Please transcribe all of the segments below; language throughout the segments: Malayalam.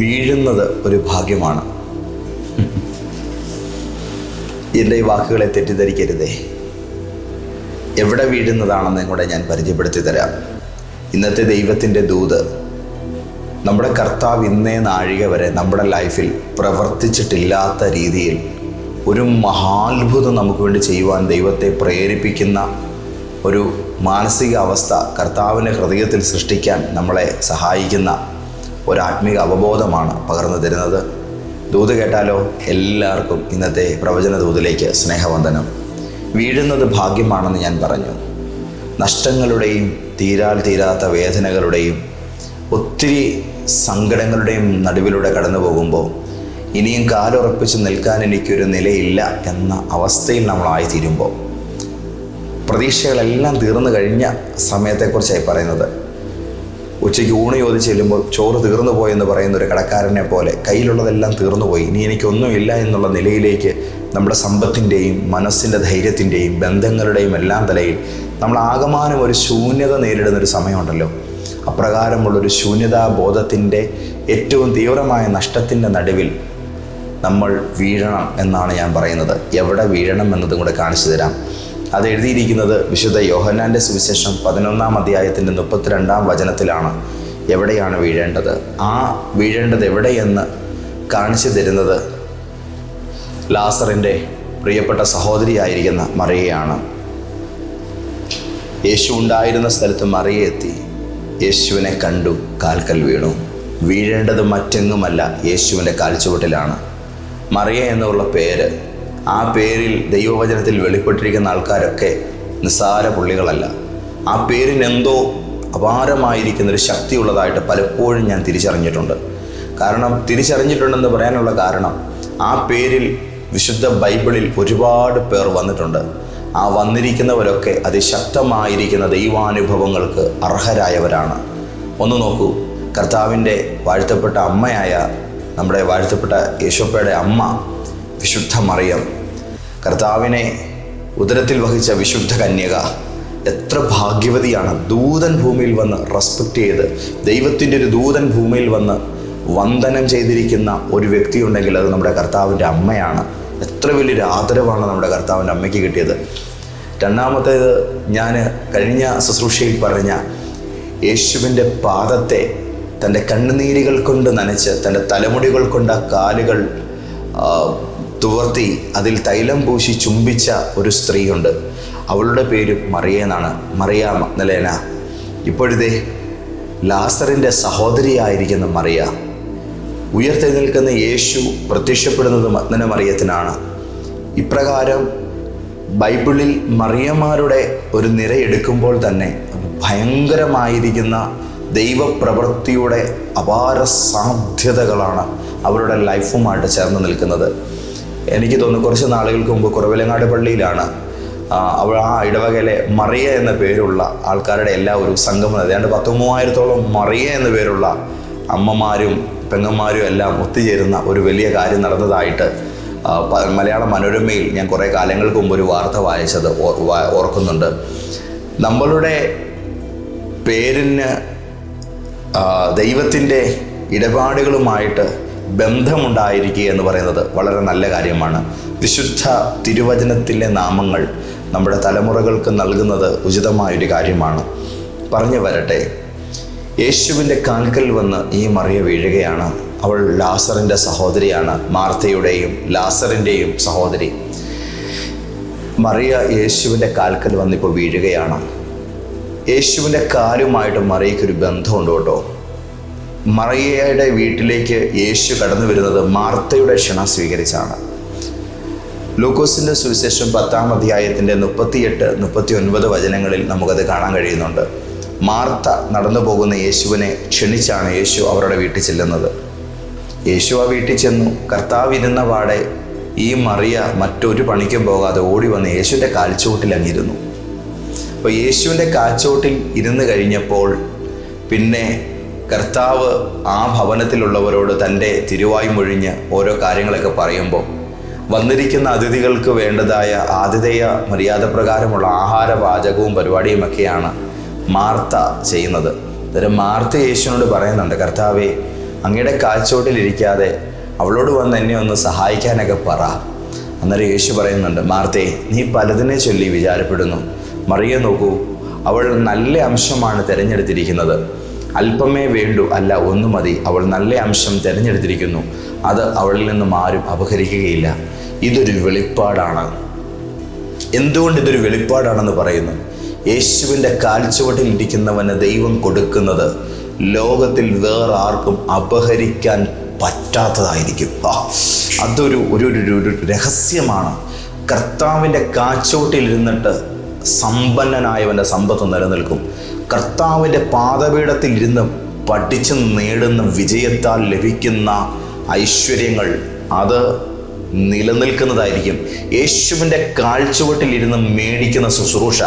വീഴുന്നത് ഒരു ഭാഗ്യമാണ്. എന്റെ ഈ വാക്കുകളെ തെറ്റിദ്ധരിക്കരുതേ. എവിടെ വീഴുന്നതാണെന്ന് കൂടെ ഞാൻ പരിചയപ്പെടുത്തി തരാം ഇന്നത്തെ ദൈവത്തിന്റെ ദൂത് നമ്മുടെ കർത്താവ് ഇന്നേ നാഴിക വരെ നമ്മുടെ ലൈഫിൽ പ്രവർത്തിച്ചിട്ടില്ലാത്ത രീതിയിൽ ഒരു മഹാത്ഭുതം നമുക്ക് വേണ്ടി ചെയ്യുവാൻ ദൈവത്തെ പ്രേരിപ്പിക്കുന്ന ഒരു മാനസികാവസ്ഥ കർത്താവിന്റെ ഹൃദയത്തിൽ സൃഷ്ടിക്കാൻ നമ്മളെ സഹായിക്കുന്ന ഒരു ആത്മീക അവബോധമാണ് പകർന്നു തരുന്നത്. ദൂത് കേട്ടാലോ? എല്ലാവർക്കും ഇന്നത്തെ പ്രവചന ദൂതിലേക്ക് സ്നേഹവന്ദനം. വീഴുന്നത് ഭാഗ്യമാണെന്ന് ഞാൻ പറഞ്ഞു. നഷ്ടങ്ങളുടെയും തീരാൽ തീരാത്ത വേദനകളുടെയും ഒത്തിരി സങ്കടങ്ങളുടെയും നടുവിലൂടെ കടന്നു പോകുമ്പോൾ ഇനിയും കാലുറപ്പിച്ച് നിൽക്കാൻ എനിക്കൊരു നിലയില്ല എന്ന അവസ്ഥയിൽ നമ്മളായിത്തീരുമ്പോൾ പ്രതീക്ഷകളെല്ലാം തീർന്നു കഴിഞ്ഞ സമയത്തെക്കുറിച്ചായി പറയുന്നത്. ഉച്ചയ്ക്ക് ഊണ് ചോദിച്ച് ചെല്ലുമ്പോൾ ചോറ് തീർന്നു പോയെന്ന് പറയുന്ന ഒരു കടക്കാരനെ പോലെ കയ്യിലുള്ളതെല്ലാം തീർന്നു പോയി. ഇനി എനിക്കൊന്നുമില്ല എന്നുള്ള നിലയിലേക്ക് നമ്മുടെ സമ്പത്തിന്റെയും മനസ്സിന്റെ ധൈര്യത്തിന്റെയും ബന്ധങ്ങളുടെയും എല്ലാം തലയിൽ നമ്മൾ ആകമാനം ഒരു ശൂന്യത നേരിടുന്ന ഒരു സമയമുണ്ടല്ലോ. അപ്രകാരമുള്ളൊരു ശൂന്യതാ ബോധത്തിന്റെ ഏറ്റവും തീവ്രമായ നഷ്ടത്തിന്റെ നടുവിൽ നമ്മൾ വീഴണം എന്നാണ് ഞാൻ പറയുന്നത്. എവിടെ വീഴണം എന്നതും കൂടെ കാണിച്ചു തരാം. അത് എഴുതിയിരിക്കുന്നത് വിശുദ്ധ യോഹന്നാന്റെ സുവിശേഷം പതിനൊന്നാം അധ്യായത്തിന്റെ മുപ്പത്തിരണ്ടാം വചനത്തിലാണ്. എവിടെയാണ് വീഴേണ്ടത്? ആ വീഴേണ്ടത് എവിടെയെന്ന് കാണിച്ചു തരുന്നത് ലാസറിന്റെ പ്രിയപ്പെട്ട സഹോദരിയായിരിക്കുന്ന മറിയയാണ്. യേശു ഉണ്ടായിരുന്ന സ്ഥലത്ത് മറിയ എത്തി. യേശുവിനെ കണ്ടു കാൽക്കൽ വീണു. വീഴേണ്ടത് മറ്റെങ്ങുമല്ല യേശുവിന്റെ കാൽച്ചുവട്ടിലാണ്. മറിയ എന്നുള്ള പേര് ആ പേരിൽ ദൈവവചനത്തിൽ വെളിപ്പെട്ടിരിക്കുന്ന ആൾക്കാരൊക്കെ നിസ്സാര പുള്ളികളല്ല. ആ പേരിനെന്തോ അപാരമായിരിക്കുന്ന ഒരു ശക്തിയുള്ളതായിട്ട് പലപ്പോഴും ഞാൻ തിരിച്ചറിഞ്ഞിട്ടുണ്ട്. കാരണം തിരിച്ചറിഞ്ഞിട്ടുണ്ടെന്ന് പറയാനുള്ള കാരണം ആ പേരിൽ വിശുദ്ധ ബൈബിളിൽ ഒരുപാട് പേർ വന്നിട്ടുണ്ട്. ആ വന്നിരിക്കുന്നവരൊക്കെ അതിശക്തമായിരിക്കുന്ന ദൈവാനുഭവങ്ങൾക്ക് അർഹരായവരാണ്. ഒന്ന് നോക്കൂ കർത്താവിന്റെ വാഴ്ത്തപ്പെട്ട അമ്മയായ നമ്മുടെ വാഴ്ത്തപ്പെട്ട യേശോപ്പയുടെ അമ്മ വിശുദ്ധ മറിയം കർത്താവിനെ ഉദരത്തിൽ വഹിച്ച വിശുദ്ധ കന്യക എത്ര ഭാഗ്യവതിയാണ്. ദൂതൻ ഭൂമിയിൽ വന്ന് റെസ്പെക്റ്റ് ചെയ്ത് ദൈവത്തിന്റെ ഒരു ദൂതൻ ഭൂമിയിൽ വന്ന് വന്ദനം ചെയ്തിരിക്കുന്ന ഒരു വ്യക്തി ഉണ്ടെങ്കിൽ അത് നമ്മുടെ കർത്താവിന്റെ അമ്മയാണ്. എത്ര വലിയൊരു ആദരവാണ് നമ്മുടെ കർത്താവിന്റെ അമ്മയ്ക്ക് കിട്ടിയത്. രണ്ടാമത്തേത് ഞാൻ കഴിഞ്ഞ ശുശ്രൂഷയിൽ പറഞ്ഞ യേശുവിന്റെ പാദത്തെ തന്റെ കണ്ണുനീരുകൾ കൊണ്ട് നനച്ച് തന്റെ തലമുടികൾ കൊണ്ട് ആ കാലുകൾ തുവർത്തി അതിൽ തൈലം പൂശി ചുംബിച്ച ഒരു സ്ത്രീയുണ്ട്. അവളുടെ പേര് മറിയ എന്നാണ് മറിയ മഗ്നലേന. ഇപ്പോഴത്തെ ലാസറിന്റെ സഹോദരിയായിരിക്കുന്ന മറിയ. ഉയർത്തെഴുന്നേൽക്കുന്ന യേശു പ്രത്യക്ഷപ്പെടുന്നത് മഗ്നന മറിയത്തിനാണ്. ഇപ്രകാരം ബൈബിളിൽ മറിയമാരുടെ ഒരു നിര എടുക്കുമ്പോൾ തന്നെ ഭയങ്കരമായിരിക്കുന്ന ദൈവപ്രവൃത്തിയുടെ അപാര സാധ്യതകളാണ് അവരുടെ ലൈഫുമായിട്ട് ചേർന്ന് നിൽക്കുന്നത്. എനിക്ക് തോന്നുന്നു കുറച്ച് നാളുകൾക്ക് മുമ്പ് കുറവിലങ്ങാട് പള്ളിയിലാണ്. അവൾ ആ ഇടവകയിലെ മറിയ എന്ന പേരുള്ള ആൾക്കാരുടെ എല്ലാ ഒരു സംഗമം ഏതാണ്ട് പത്ത് മൂവായിരത്തോളം മറിയ എന്ന പേരുള്ള അമ്മമാരും പെങ്ങന്മാരും എല്ലാം ഒത്തുചേരുന്ന ഒരു വലിയ കാര്യം നടന്നതായിട്ട് മലയാള മനോരമയിൽ ഞാൻ കുറേ കാലങ്ങൾക്ക് മുമ്പ് ഒരു വാർത്ത വായിച്ചത് ഓർക്കുന്നുണ്ട്. നമ്മളുടെ പേരിന് ദൈവത്തിന്റെ ഇടപാടുകളുമായിട്ട് ബന്ധമുണ്ടായിരിക്കുക എന്ന് പറയുന്നത് വളരെ നല്ല കാര്യമാണ്. വിശുദ്ധ തിരുവചനത്തിലെ നാമങ്ങൾ നമ്മുടെ തലമുറകൾക്ക് നൽകുന്നത് ഉചിതമായൊരു കാര്യമാണ്. പറഞ്ഞു വരട്ടെ. യേശുവിന്റെ കാൽക്കൽ വന്ന് ഈ മറിയ വീഴുകയാണ്. അവൾ ലാസറിന്റെ സഹോദരിയാണ് മാർത്തയുടെയും ലാസറിന്റെയും സഹോദരി. മറിയ യേശുവിന്റെ കാൽക്കൽ വന്നിപ്പോൾ വീഴുകയാണ്. യേശുവിന്റെ കാലുമായിട്ട് മറിയയ്ക്കൊരു ബന്ധമുണ്ട് കേട്ടോ. മറിയയുടെ വീട്ടിലേക്ക് യേശു കടന്നു വരുന്നത് മാർത്തയുടെ ക്ഷണം സ്വീകരിച്ചാണ്. ലൂക്കോസിന്റെ സുവിശേഷം പത്താം അധ്യായത്തിന്റെ മുപ്പത്തിയെട്ട് മുപ്പത്തി ഒൻപത് വചനങ്ങളിൽ നമുക്കത് കാണാൻ കഴിയുന്നുണ്ട്. മാർത്ത നടന്നു പോകുന്ന യേശുവിനെ ക്ഷണിച്ചാണ് യേശു അവരുടെ വീട്ടിൽ ചെല്ലുന്നത്. യേശു ആ വീട്ടിൽ ചെന്നു. കർത്താവ് ഇരുന്ന പാടെ ഈ മറിയ മറ്റൊരു പണിക്കും പോകാതെ ഓടി വന്ന് യേശുവിന്റെ കാൽച്ചുവട്ടിൽ അങ്ങിരുന്നു അപ്പോൾ യേശുവിന്റെ കാൽച്ചുവട്ടിൽ ഇരുന്ന് കഴിഞ്ഞപ്പോൾ പിന്നെ കർത്താവ് ആ ഭവനത്തിലുള്ളവരോട് തന്റെ തിരുവായി മൊഴിഞ്ഞ് ഓരോ കാര്യങ്ങളൊക്കെ പറയുമ്പോൾ വന്നിരിക്കുന്ന അതിഥികൾക്ക് വേണ്ടതായ ആതിഥേയ മര്യാദ പ്രകാരമുള്ള ആഹാര പാചകവും പരിപാടിയുമൊക്കെയാണ് മാർത്ത ചെയ്യുന്നത്. അന്നേരം മാർത്ത യേശുവിനോട് പറയുന്നുണ്ട് കർത്താവെ അങ്ങയുടെ കാഴ്ചോട്ടിലിരിക്കാതെ അവളോട് വന്ന് എന്നെ ഒന്ന് സഹായിക്കാനൊക്കെ പറ. അന്നേരം യേശു പറയുന്നുണ്ട് മാർത്തേ നീ പലതിനെ ചൊല്ലി വിചാരപ്പെടുന്നു. മറിയെ നോക്കൂ അവൾ നല്ല അംശമാണ് തിരഞ്ഞെടുത്തിരിക്കുന്നത്. അല്പമേ വേണ്ടു അല്ല ഒന്നു മതി. അവൾ നല്ല അംശം തിരഞ്ഞെടുത്തിരിക്കുന്നു. അത് അവളിൽ നിന്നും ആരും അപഹരിക്കുകയില്ല. ഇതൊരു വെളിപ്പാടാണ്. എന്തുകൊണ്ട് ഇതൊരു വെളിപ്പാടാണെന്ന് പറയുന്നു? യേശുവിന്റെ കാൽച്ചുവട്ടിൽ ഇരിക്കുന്നവന് ദൈവം കൊടുക്കുന്നത് ലോകത്തിൽ വേറെ ആർക്കും അപഹരിക്കാൻ പറ്റാത്തതായിരിക്കും. അതൊരു ഒരു ഒരു രഹസ്യമാണ്. കർത്താവിന്റെ കാച്ചോട്ടിൽ ഇരുന്നിട്ട് സമ്പന്നനായവന്റെ സമ്പത്ത് നിലനിൽക്കും. കർത്താവിന്റെ പാദപീഠത്തിൽ ഇരുന്ന് പഠിച്ച് നേടുന്ന വിജയത്താൽ ലഭിക്കുന്ന ഐശ്വര്യങ്ങൾ അത് നിലനിൽക്കുന്നതായിരിക്കും. യേശുവിന്റെ കാഴ്ചവട്ടിൽ ഇരുന്ന് മേടിക്കുന്ന ശുശ്രൂഷ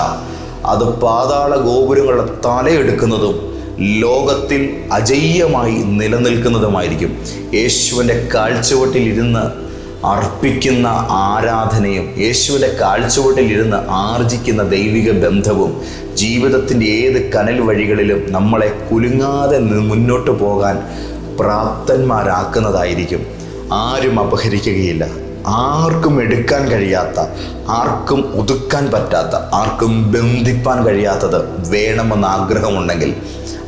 അത് പാതാള ഗോപുരങ്ങളുടെ തലയെടുക്കുന്നതും ലോകത്തിൽ അജയ്യമായി നിലനിൽക്കുന്നതുമായിരിക്കും. യേശുവിന്റെ കാഴ്ചവട്ടിൽ ഇരുന്ന് അർപ്പിക്കുന്ന ആരാധനയും യേശുവിന്റെ കാഴ്ചവട്ടിൽ ഇരുന്ന് ആർജിക്കുന്ന ദൈവിക ബന്ധവും ജീവിതത്തിന്റെ ഏത് കനൽ വഴികളിലും നമ്മളെ കുലുങ്ങാതെ മുന്നോട്ട് പോകാൻ പ്രാപ്തന്മാരാക്കുന്നതായിരിക്കും. ആരും അപഹരിക്കുകയില്ല. ആർക്കും എടുക്കാൻ കഴിയാത്ത ആർക്കും ഒതുക്കാൻ പറ്റാത്ത ആർക്കും ബന്ധിപ്പാൻ കഴിയാത്തത് വേണമെന്ന് ആഗ്രഹമുണ്ടെങ്കിൽ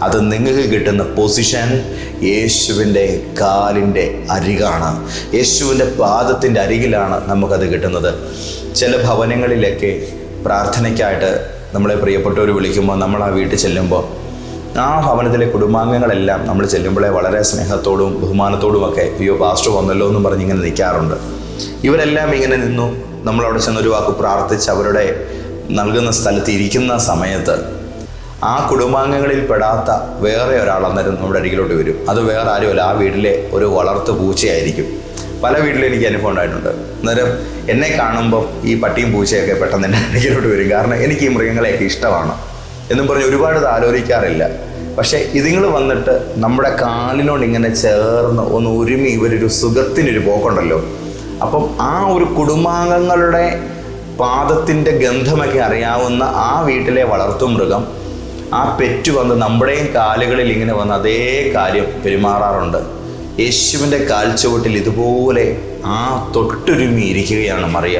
അത് നിങ്ങൾക്ക് കിട്ടുന്ന പൊസിഷൻ യേശുവിന്റെ കാലിന്റെ അരികാണ്. യേശുവിന്റെ പാദത്തിന്റെ അരികിലാണ് നമുക്കത് കിട്ടുന്നത്. ചില ഭവനങ്ങളിലൊക്കെ പ്രാർത്ഥനയ്ക്കായിട്ട് നമ്മളെ പ്രിയപ്പെട്ടവർ വിളിക്കുമ്പോൾ നമ്മൾ ആ വീട്ടിൽ ചെല്ലുമ്പോൾ ആ ഭവനത്തിലെ കുടുംബാംഗങ്ങളെല്ലാം നമ്മൾ ചെല്ലുമ്പോഴേ വളരെ സ്നേഹത്തോടും ബഹുമാനത്തോടും ഒക്കെ അയ്യോ പാസ്റ്റർ വന്നല്ലോ എന്ന് പറഞ്ഞ് ഇങ്ങനെ നിൽക്കാറുണ്ട്. ഇവരെല്ലാം ഇങ്ങനെ നിന്നു. നമ്മളവിടെ ചെന്നൊരു വാക്ക് പ്രാർത്ഥിച്ച് അവരുടെ നൽകുന്ന സ്ഥലത്ത് ഇരിക്കുന്ന സമയത്ത് ആ കുടുംബാംഗങ്ങളിൽ പെടാത്ത വേറെ ഒരാൾ അന്നേരം നമ്മുടെ അരികിലോട്ട് വരും. അത് വേറെ ആരുമല്ല ആ വീട്ടിലെ ഒരു വളർത്തു പൂച്ചയായിരിക്കും. പല വീട്ടിലും എനിക്ക് അനുഭവം ഉണ്ടായിട്ടുണ്ട്. അന്നേരം എന്നെ കാണുമ്പോൾ ഈ പട്ടിയും പൂച്ചയൊക്കെ പെട്ടെന്ന് എന്റെ അരികിലോട്ട് വരും. കാരണം എനിക്ക് ഈ മൃഗങ്ങളെയൊക്കെ ഇഷ്ടമാണ് എന്നും പറഞ്ഞ് ഒരുപാട് ആലോചിക്കാറില്ല. പക്ഷേ ഇതിങ്ങൾ വന്നിട്ട് നമ്മുടെ കാലിനോട് ഇങ്ങനെ ചേർന്ന് ഒന്ന് ഒരുമി ഇവരൊരു സുഖത്തിനൊരു പോക്കുണ്ടല്ലോ. അപ്പം ആ ഒരു കുടുംബാംഗങ്ങളുടെ പാദത്തിന്റെ ഗന്ധമൊക്കെ അറിയാവുന്ന ആ വീട്ടിലെ വളർത്തുമൃഗം ആ പെറ്റ് വന്ന് നമ്മുടെയും കാലുകളിൽ ഇങ്ങനെ വന്ന് അതേ കാര്യം പെരുമാറാറുണ്ട്. യേശുവിന്റെ കാൽച്ചുവട്ടിൽ ഇതുപോലെ ആ തൊട്ടുരുമി ഇരിക്കുകയാണ് മറിയ.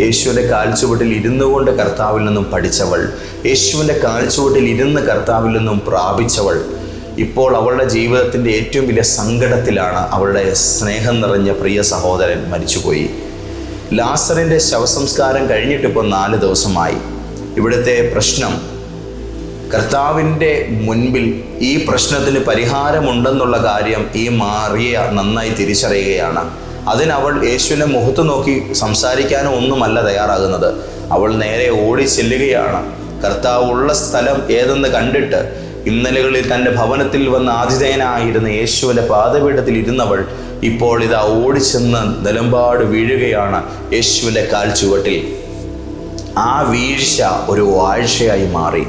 യേശുവിന്റെ കാൽച്ചുവട്ടിൽ ഇരുന്നു കൊണ്ട് കർത്താവിൽ നിന്നും പഠിച്ചവൾ യേശുവിന്റെ കാൽച്ചുവട്ടിൽ ഇരുന്ന് കർത്താവിൽ നിന്നും പ്രാപിച്ചവൾ. ഇപ്പോൾ അവളുടെ ജീവിതത്തിന്റെ ഏറ്റവും വലിയ സങ്കടത്തിലാണ് അവളുടെ സ്നേഹം നിറഞ്ഞ പ്രിയ സഹോദരൻ മരിച്ചുപോയി. ലാസറിന്റെ ശവസംസ്കാരം കഴിഞ്ഞിട്ടിപ്പോൾ നാല് ദിവസമായി. ഇവിടുത്തെ പ്രശ്നം കർത്താവിന്റെ മുൻപിൽ ഈ പ്രശ്നത്തിന് പരിഹാരമുണ്ടെന്നുള്ള കാര്യം ഈ മാറിയ നന്നായി തിരിച്ചറിയുകയാണ്. അതിനവൾ യേശുവിനെ മുഖത്ത് നോക്കി സംസാരിക്കാനോ ഒന്നുമല്ല തയ്യാറാകുന്നത്. അവൾ നേരെ ഓടി ചെല്ലുകയാണ്. കർത്താവ് ഉള്ള സ്ഥലം ഏതെന്ന് കണ്ടിട്ട് ഇന്നലകളിൽ തന്റെ ഭവനത്തിൽ വന്ന ആതിഥേയനായിരുന്ന യേശുവിന്റെ പാതപീഠത്തിൽ ഇരുന്നവൾ ഇപ്പോൾ ഇതാ ഓടിച്ചെന്ന് നിലമ്പാട് വീഴുകയാണ് യേശുവിന്റെ കാൽ ചുവട്ടിൽ. ആ വീഴ്ച ഒരു വാഴ്ചയായി മാറി.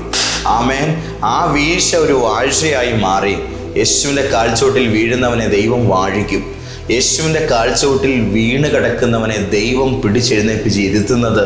ആമേൻ. ആ വീഴ്ച ഒരു വാഴ്ചയായി മാറി. യേശുവിന്റെ കാൽച്ചോട്ടിൽ വീഴുന്നവനെ ദൈവം വാഴിക്കും. യേശുവിന്റെ കാഴ്ചവട്ടിൽ വീണ് കിടക്കുന്നവനെ ദൈവം പിടിച്ചെഴുന്നേപ്പിച്ച് ഇരുത്തുന്നത്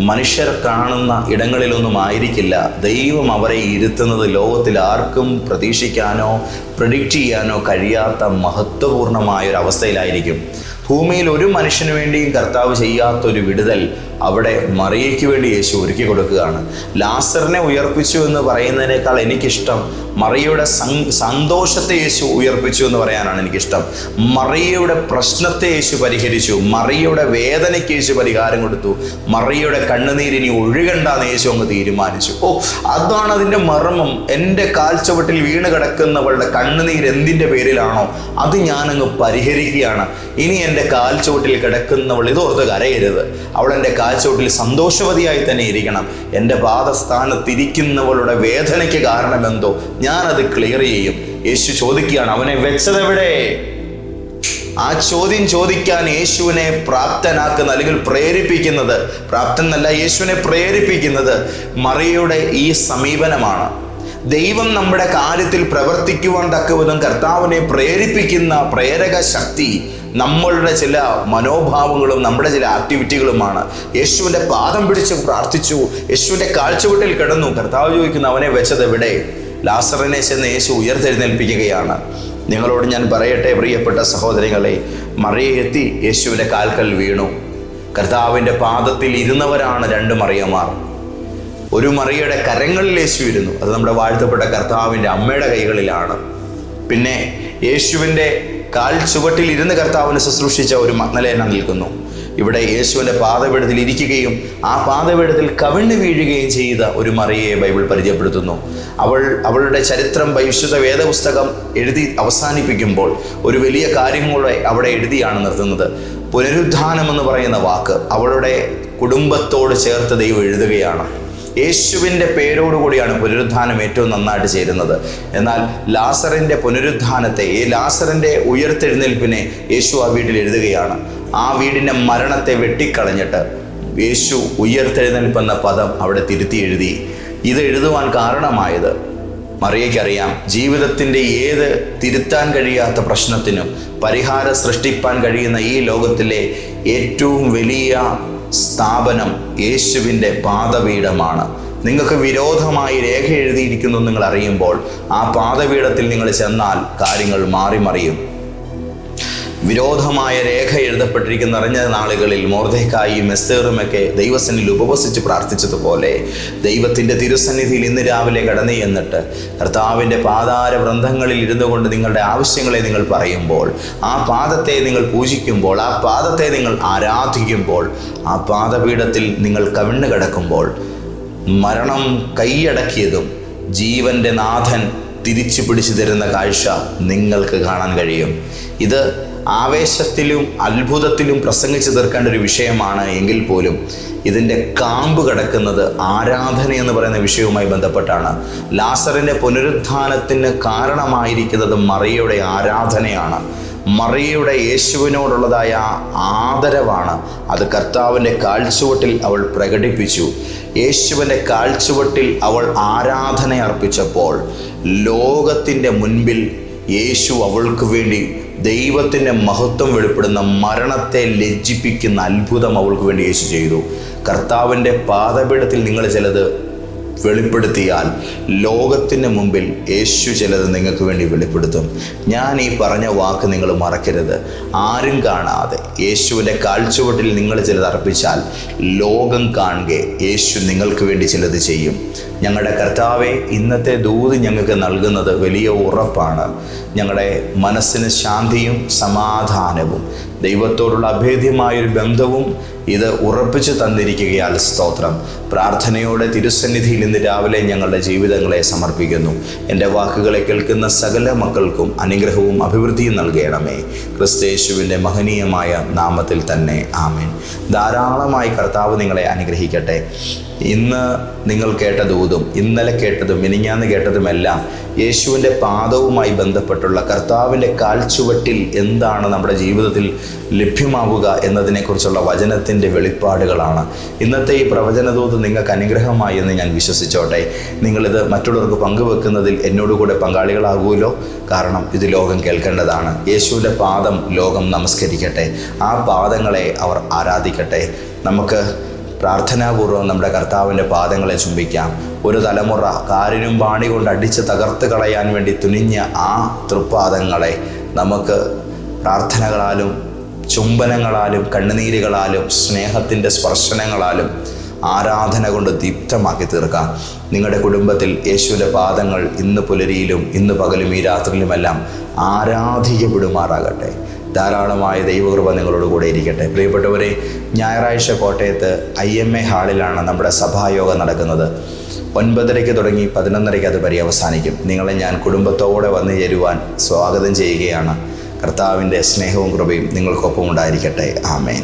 മനുഷ്യർ കാണുന്ന ഇടങ്ങളിലൊന്നും ആയിരിക്കില്ല ദൈവം അവരെ ഇരുത്തുന്നത് ലോകത്തിൽ ആർക്കും പ്രതീക്ഷിക്കാനോ പ്രഡിക്റ്റ് ചെയ്യാനോ കഴിയാത്ത മഹത്വപൂർണമായ ഒരു അവസ്ഥയിലായിരിക്കും ഭൂമിയിൽ ഒരു മനുഷ്യന് വേണ്ടിയും കർത്താവ് ചെയ്യാത്തൊരു വിടുതൽ അവിടെ മറിയയ്ക്ക് വേണ്ടി യേശു ഒരുക്കി കൊടുക്കുകയാണ്. ലാസറിനെ ഉയർപ്പിച്ചു എന്ന് പറയുന്നതിനേക്കാൾ എനിക്കിഷ്ടം മറിയയുടെ സന്തോഷത്തെ യേശു ഉയർപ്പിച്ചു എന്ന് പറയാനാണ് എനിക്കിഷ്ടം. മറിയയുടെ പ്രശ്നത്തെ യേശു പരിഹരിച്ചു. മറിയയുടെ വേദനയ്ക്ക് യേശു പരിഹാരം കൊടുത്തു. മറിയയുടെ കണ്ണുനീരിനി ഒഴുകണ്ടെന്ന് യേശു അങ്ങ് തീരുമാനിച്ചു. ഓ അതാണ് അതിന്റെ മർമ്മം. എന്റെ കാൽച്ചവട്ടിൽ വീണ് കിടക്കുന്നവളുടെ കണ്ണുനീര് എന്തിന്റെ പേരിലാണോ? അത് ഞാനങ്ങ് പരിഹരിക്കുകയാണ്. ഇനി എന്റെ കാൽച്ചുവട്ടിൽ കിടക്കുന്നവൾ ഇതോർത്ത് കരയരുത്. അവൾ എന്റെ സന്തോഷവതിയായി തന്നെ ഇരിക്കണം. എന്റെ പാദസ്ഥാനത്തിരിക്കുന്നവളുടെ വേദനയ്ക്ക് കാരണമെന്തോ ഞാനത് ക്ലിയർ ചെയ്യും. യേശു ചോദിക്കുകയാണ് അവനെ വെച്ചതെവിടെ? ആ ചോദ്യം ചോദിക്കാൻ യേശുവിനെ പ്രാപ്തനാക്കുന്ന അല്ലെങ്കിൽ പ്രേരിപ്പിക്കുന്നത് പ്രാപ്തനല്ല യേശുവിനെ പ്രേരിപ്പിക്കുന്നത് മറിയയുടെ ഈ സമീപനമാണ്. ദൈവം നമ്മുടെ കാര്യത്തിൽ പ്രവർത്തിക്കുവാൻ തക്കവിധം കർത്താവിനെ പ്രേരിപ്പിക്കുന്ന പ്രേരക ശക്തി നമ്മളുടെ ചില മനോഭാവങ്ങളും നമ്മുടെ ചില ആക്ടിവിറ്റികളുമാണ് യേശുവിന്റെ പാദം പിടിച്ച് പ്രാർത്ഥിച്ചു. യേശുവിന്റെ കാഴ്ചവട്ടിൽ കിടന്നു. കർത്താവ് ചോദിക്കുന്നു അവനെ വെച്ചത് എവിടെ? ലാസറിനെ ചെന്ന് യേശു ഉയർത്തെഴുന്നേൽപ്പിക്കുകയാണ്. നിങ്ങളോട് ഞാൻ പറയട്ടെ പ്രിയപ്പെട്ട സഹോദരങ്ങളെ മറിയെത്തി യേശുവിന്റെ കാൽക്കൽ വീണു. കർത്താവിന്റെ പാദത്തിൽ ഇരുന്നവരാണ് രണ്ട് മറിയമാർ ഒരു മറിയയുടെ കരങ്ങളിൽ യേശു ഇരുന്നു. അത് നമ്മുടെ വാഴ്ത്തപ്പെട്ട കർത്താവിന്റെ അമ്മയുടെ കൈകളിലാണ്. പിന്നെ യേശുവിന്റെ കാൽ ചുവട്ടിൽ ഇരുന്ന് കർത്താവിന് ശുശ്രൂഷിച്ച ഒരു മഗ്നലേന നിൽക്കുന്നു. ഇവിടെ യേശുവിന്റെ പാതപീഠത്തിൽ ഇരിക്കുകയും ആ പാതപീഠത്തിൽ കവിണ്ണു വീഴുകയും ചെയ്ത ഒരു മറിയെ ബൈബിൾ പരിചയപ്പെടുത്തുന്നു. അവൾ അവളുടെ ചരിത്രം വിശുദ്ധ വേദപുസ്തകം എഴുതി അവസാനിപ്പിക്കുമ്പോൾ ഒരു വലിയ കാര്യം കൂടെ അവിടെ എഴുതിയാണ് നിർത്തുന്നത്. പുനരുദ്ധാനം എന്ന് പറയുന്ന വാക്ക് അവളുടെ കുടുംബത്തോട് ചേർത്ത് ദൈവം എഴുതുകയാണ്. യേശുവിന്റെ പേരോടുകൂടിയാണ് പുനരുദ്ധാനം ഏറ്റവും നന്നായിട്ട് ചേരുന്നത്. എന്നാൽ ലാസറിന്റെ പുനരുദ്ധാനത്തെ ഈ ലാസറിന്റെ ഉയർത്തെഴുന്നേൽപ്പിനെ യേശു ആ വീട്ടിൽ എഴുതുകയാണ്. ആ വീടിന്റെ മരണത്തെ വെട്ടിക്കളഞ്ഞിട്ട് യേശു ഉയർത്തെഴുന്നേൽപ്പെന്ന പദം അവിടെ തിരുത്തി എഴുതി. ഇത് എഴുതുവാൻ കാരണമായത് മറിയയ്ക്കറിയാം ജീവിതത്തിന്റെ ഏത് തിരുത്താൻ കഴിയാത്ത പ്രശ്നത്തിനും പരിഹാരം സൃഷ്ടിപ്പാൻ കഴിയുന്ന ഈ ലോകത്തിലെ ഏറ്റവും വലിയ സ്ഥാപനം യേശുവിന്റെ പാദപീഠമാണ്. നിങ്ങൾക്ക് വിരോധമായി രേഖ എഴുതിയിരിക്കുന്നു നിങ്ങൾ അറിയുമ്പോൾ ആ പാദപീഠത്തിൽ നിങ്ങൾ ചെന്നാൽ കാര്യങ്ങൾ മാറി മറിയും വിരോധമായ രേഖ എഴുതപ്പെട്ടിരിക്കുന്ന അറിഞ്ഞ നാളുകളിൽ മോർദേക്കായും എസ്തേറുമൊക്കെ ദൈവസന്നിധിയിൽ ഉപവസിച്ച് പ്രാർത്ഥിച്ചതുപോലെ ദൈവത്തിന്റെ തിരുസന്നിധിയിൽ ഇന്ന് രാവിലെ കടന്നു എന്നിട്ട് കർത്താവിന്റെ പാതാര വൃന്ദങ്ങളിൽ ഇരുന്നു കൊണ്ട് നിങ്ങളുടെ ആവശ്യങ്ങളെ നിങ്ങൾ പറയുമ്പോൾ ആ പാദത്തെ നിങ്ങൾ പൂജിക്കുമ്പോൾ ആ പാദത്തെ നിങ്ങൾ ആരാധിക്കുമ്പോൾ ആ പാദപീഠത്തിൽ നിങ്ങൾ കവിണ്ണ് കിടക്കുമ്പോൾ മരണം കൈയടക്കിയതും ജീവന്റെ നാഥൻ തിരിച്ചു പിടിച്ചു തരുന്ന കാഴ്ച നിങ്ങൾക്ക് കാണാൻ കഴിയും. ഇത് ആവേശത്തിലും അത്ഭുതത്തിലും പ്രസംഗിച്ചു തീർക്കേണ്ട ഒരു വിഷയമാണ് എങ്കിൽ പോലും ഇതിന്റെ കാമ്പ് കിടക്കുന്നത് ആരാധന എന്ന് പറയുന്ന വിഷയവുമായി ബന്ധപ്പെട്ടാണ്. ലാസറിന്റെ പുനരുത്ഥാനത്തിന് കാരണമായിരിക്കുന്നത് മറിയയുടെ ആരാധനയാണ്. മറിയയുടെ യേശുവിനോടുള്ളതായ ആദരവാണ്. അത് കർത്താവിന്റെ കാഴ്ചവട്ടിൽ അവൾ പ്രകടിപ്പിച്ചു. യേശുവിന്റെ കാഴ്ചവട്ടിൽ അവൾ ആരാധന അർപ്പിച്ചപ്പോൾ ലോകത്തിന്റെ മുൻപിൽ യേശു അവൾക്ക് വേണ്ടി ദൈവത്തിന്റെ മഹത്വം വെളിപ്പെടുന്ന മരണത്തെ ലജ്ജിപ്പിക്കുന്ന അത്ഭുതം അവൾക്ക് വേണ്ടി യേശു ചെയ്തു. കർത്താവിന്റെ പാതപീഠത്തിൽ നിങ്ങൾ ചിലത് വെളിപ്പെടുത്തിയാൽ ലോകത്തിന് മുമ്പിൽ യേശു ചിലത് നിങ്ങൾക്ക് വേണ്ടി വെളിപ്പെടുത്തും. ഞാൻ ഈ പറഞ്ഞ വാക്ക് നിങ്ങൾ മറക്കരുത്. ആരും കാണാതെ യേശുവിന്റെ കാഴ്ചവട്ടിൽ നിങ്ങൾ ചിലത് അർപ്പിച്ചാൽ ലോകം കാണുക യേശു നിങ്ങൾക്ക് വേണ്ടി ചിലത് ചെയ്യും. ഞങ്ങളുടെ കർത്താവെ ഇന്നത്തെ ദൂത് ഞങ്ങൾക്ക് നൽകുന്നത് വലിയ ഉറപ്പാണ്. ഞങ്ങളുടെ മനസ്സിന് ശാന്തിയും സമാധാനവും ദൈവത്തോടുള്ള അഭേദ്യമായൊരു ബന്ധവും ഇത് ഉറപ്പിച്ചു തന്നിരിക്കുകയാൽ സ്തോത്രം. പ്രാർത്ഥനയോടെ തിരുസന്നിധിയിൽ ഇന്ന് രാവിലെ ഞങ്ങളുടെ ജീവിതങ്ങളെ സമർപ്പിക്കുന്നു. എന്റെ വാക്കുകളെ കേൾക്കുന്ന സകല മക്കൾക്കും അനുഗ്രഹവും അഭിവൃദ്ധിയും നൽകണമേ. ക്രിസ്തേശുവിന്റെ മഹനീയമായ നാമത്തിൽ തന്നെ ആമേൻ. ധാരാളമായി കർത്താവ് നിങ്ങളെ അനുഗ്രഹിക്കട്ടെ. ഇന്ന് നിങ്ങൾ കേട്ട ദൂതും ഇന്നലെ കേട്ടതും മിനിഞ്ഞാന്ന് കേട്ടതുമെല്ലാം യേശുവിന്റെ പാദവുമായി ബന്ധപ്പെട്ടുള്ള കർത്താവിന്റെ കാൽച്ചുവട്ടിൽ എന്താണ് നമ്മുടെ ജീവിതത്തിൽ ലഭ്യമാവുക എന്നതിനെക്കുറിച്ചുള്ള വചനത്തിന്റെ വെളിപ്പാടുകളാണ്. ഇന്നത്തെ ഈ പ്രവചനദൂത് നിങ്ങൾക്ക് അനുഗ്രഹമായി എന്ന് ഞാൻ വിശ്വസിച്ചോട്ടെ. നിങ്ങളിത് മറ്റുള്ളവർക്ക് പങ്കുവെക്കുന്നതിൽ എന്നോടുകൂടെ പങ്കാളികളാകുമല്ലോ കാരണം ഇത് ലോകം കേൾക്കേണ്ടതാണ്. യേശുവിന്റെ പാദം ലോകം നമസ്കരിക്കട്ടെ. ആ പാദങ്ങളെ അവർ ആരാധിക്കട്ടെ. നമുക്ക് പ്രാർത്ഥനാപൂർവം നമ്മുടെ കർത്താവിന്റെ പാദങ്ങളെ ചുംബിക്കാം. ഒരു തലമുറ കാരിനും പാണി കൊണ്ട് അടിച്ച് തകർത്ത് കളയാൻ വേണ്ടി തുനിഞ്ഞ ആ തൃപ്പാദങ്ങളെ നമുക്ക് പ്രാർത്ഥനകളാലും ചുംബനങ്ങളാലും കണ്ണുനീരുകളാലും സ്നേഹത്തിന്റെ സ്പർശനങ്ങളാലും ആരാധന കൊണ്ട് ദീപ്തമാക്കി തീർക്കാം. നിങ്ങളുടെ കുടുംബത്തിൽ യേശുവിന്റെ പാദങ്ങൾ ഇന്ന് പുലരിയിലും ഇന്ന് പകലും ഈ രാത്രിയിലുമെല്ലാം ആരാധിക്കപ്പെടുമാറാകട്ടെ. ധാരാളമായ ദൈവകൃപ നിങ്ങളോട് കൂടെ ഇരിക്കട്ടെ. പ്രിയപ്പെട്ടവരെ ഞായറാഴ്ച കോട്ടയത്ത് ഐ എം എ ഹാളിലാണ് നമ്മുടെ സഭായോഗം നടക്കുന്നത്. ഒൻപതരയ്ക്ക് തുടങ്ങി പതിനൊന്നരയ്ക്ക് അത് പര്യവസാനിക്കും. നിങ്ങളെ ഞാൻ കുടുംബത്തോടെ വന്നു ചേരുവാൻ സ്വാഗതം ചെയ്യുകയാണ്. കർത്താവിന്റെ സ്നേഹവും കൃപയും നിങ്ങൾക്കൊപ്പം ഉണ്ടായിരിക്കട്ടെ. ആമേൻ.